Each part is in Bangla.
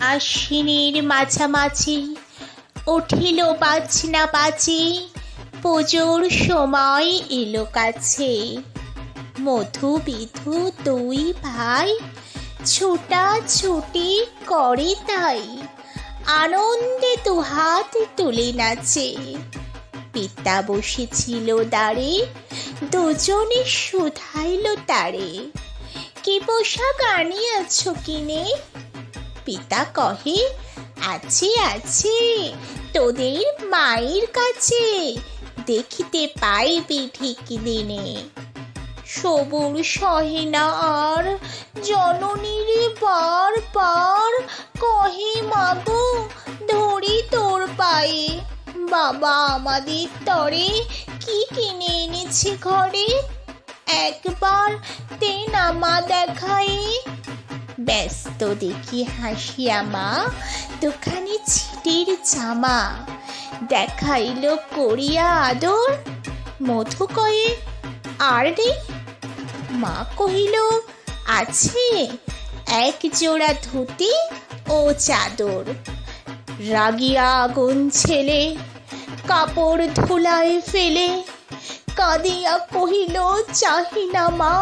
আশ্বিনের মাঝামাঝি উঠিল বাজনা বাজে, পুজোর সময় এলো কাছে। মধু বিধু দুই ভাই ছোটা ছুটি করে তাই আনন্দে দুহাত তুলে নাচে। পিতা বসেছিল দাঁড়ে দুজনে শুধাইল তারে। কি পোশাক আনিয়াছ কিনে? পিতা কহে, আছে আছে, তোদের মায়ের কাছে দেখিতে পাইবি ঠিক দিনে। সবুর সহে না আর জননীর বার বার কহে, মাগো, ধরি তোর পায়ে। বাবা আমাদের তরে কি কিনে এনেছে ঘরে? একবার তেন আমা দেখায় ব্যস্ত দেখি হাসিয়া মা দোকানে ছিটির জামা দেখাইল করিয়া আদর। মধু কয়ে, আর রে মা কহিল, আছে, এক জোড়া ধুতি ও চাদর। রাগিয়া আগুন ছেলে, কাপড় ধুলায় ফেলে কাঁদিয়া কহিল চাহিনা মা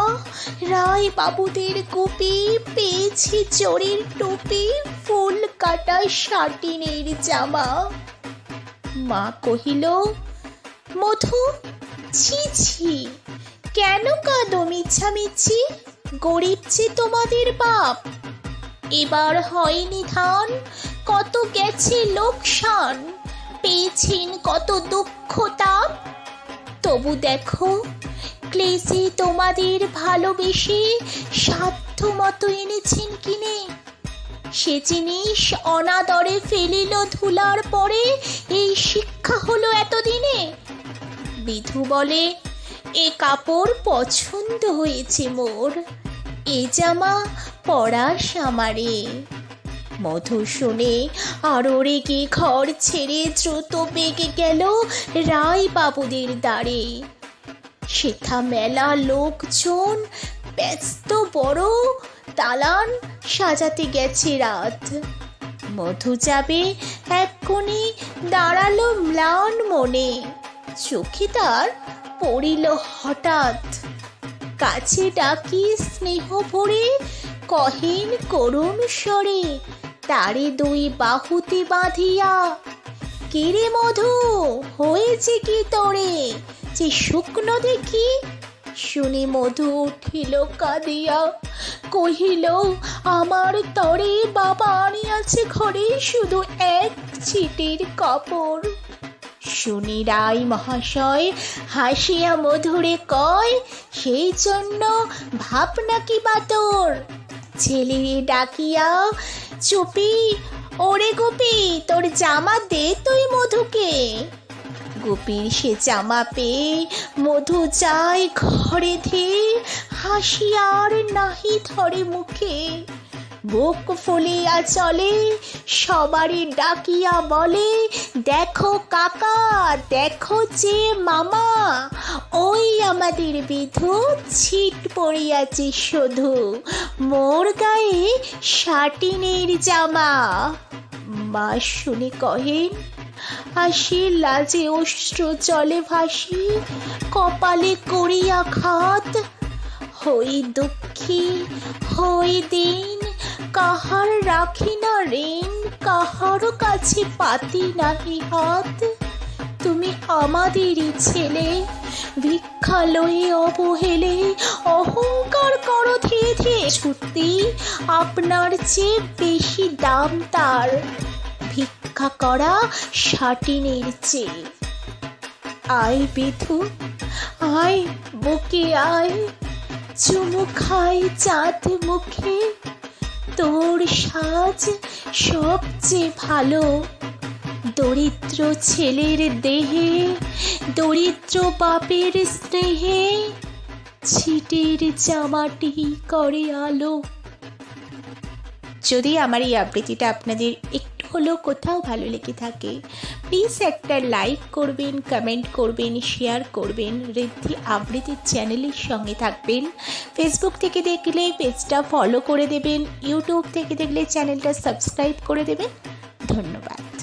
রায় বাবুদের কুপি পেয়েছি চোরের টুপি, ফুল কাটা শাটিনের জামা। মা কহিল, মধু, ছি ছি, কেন কাঁদো মিছামিছি? গরিব যে তোমাদের বাপ। এবার হয়নি ধান কত গেছে লোকসান, পেয়েছেন কত দুঃখ তাপ তবু দেখো, ক্লেসে তোমাদের ভালোবেসে সাধ্য মতো এনেছেন কিনে। সে জিনিস অনাদরে ফেলিল ধুলার পরে, এই শিক্ষা হলো এতদিনে। বিধু বলে, এ কাপড় পছন্দ হয়েছে মোর, এ জামা পরাস আমারে। মধু শুনে আরও রেগে ঘর ছেড়ে দ্রুত বেগে গেল রায় বাবুদের দ্বারে। সেথা মেলা লোকজন, ব্যস্ত, বড়, দালান সাজাতে গেছে রাত। মধু যাবে এক কোণে দাঁড়াল ম্লান মনে, চোখে তার পড়িল হঠাৎ। কাছে ডাকি স্নেহ ভরে, কহিন করুণ স্বরে তারে দুই বাহুতে বাঁধিয়া, কিরে মধু, হয়েছে কি তোরে? যে শুকনো দেখি, শুনি মধু উঠিল কাঁদিয়া, কহিল, আমার তরে বাবা আনিয়াছে ঘরে শুধু এক ছিটির কাপড়। শুনি রাই মহাশয়, হাসিয়া মধুরে কয়, সেই জন্য ভাবনা কি বা তোর ছেলে ডাকিয়া চুপি। ওরে গোপি, তোর জামা দে তুই মধুকে। গোপীর সে জামা পেয়ে মধু যায় ঘরে ধেয়ে হাসিয়া আর নাহি ধরে মুখে। বুক ফুলিয়া চলে, সবারই ডাকিয়া বলে, দেখো কাকা, দেখো যে মামা, ওই আমাদের বিধু ছিট পড়িয়াছে শুধু। মোর গায়ে শাটিনের জামা। মা শুনে কহেন, হাসি লাজে অশ্র চলে ভাসি, কপালে করিয়া খাত হই দুঃখী, হই দিন, কাহার রাখি না ঋণ, কাহারও কাছে পাতি নাহি হাত। তুমি আমাদেরই ছেলে ভিক্ষা লয়ে অবহেলে, অহংকার করো ধীরে ধীরে সত্যি, আপনার চেয়ে বেশি দাম তার। ভিক্ষা করা শাটিনের চেয়ে। আয় বিধু, আয় বুকে আয়। চুমু খাই চাঁদ মুখে। তোর সাজ সবচেয়ে ভালো। দরিদ্র ছেলের দেহে, দরিদ্র বাপের স্নেহে ছিটের জামাটি করে আলো। যদি আমার এই আবৃত্তিটা আপনাদের একটু হলেও কোথাও ভালো লেগে থাকে প্লিজ একটা লাইক করবেন কমেন্ট করবেন শেয়ার করবেন, ঋদ্ধি আবৃত্তির চ্যানেলের সঙ্গে থাকবেন। ফেসবুক থেকে দেখলে পেজটা ফলো করে দেবেন ইউটিউব থেকে দেখলে চ্যানেলটা সাবস্ক্রাইব করে দেবেন। ধন্যবাদ।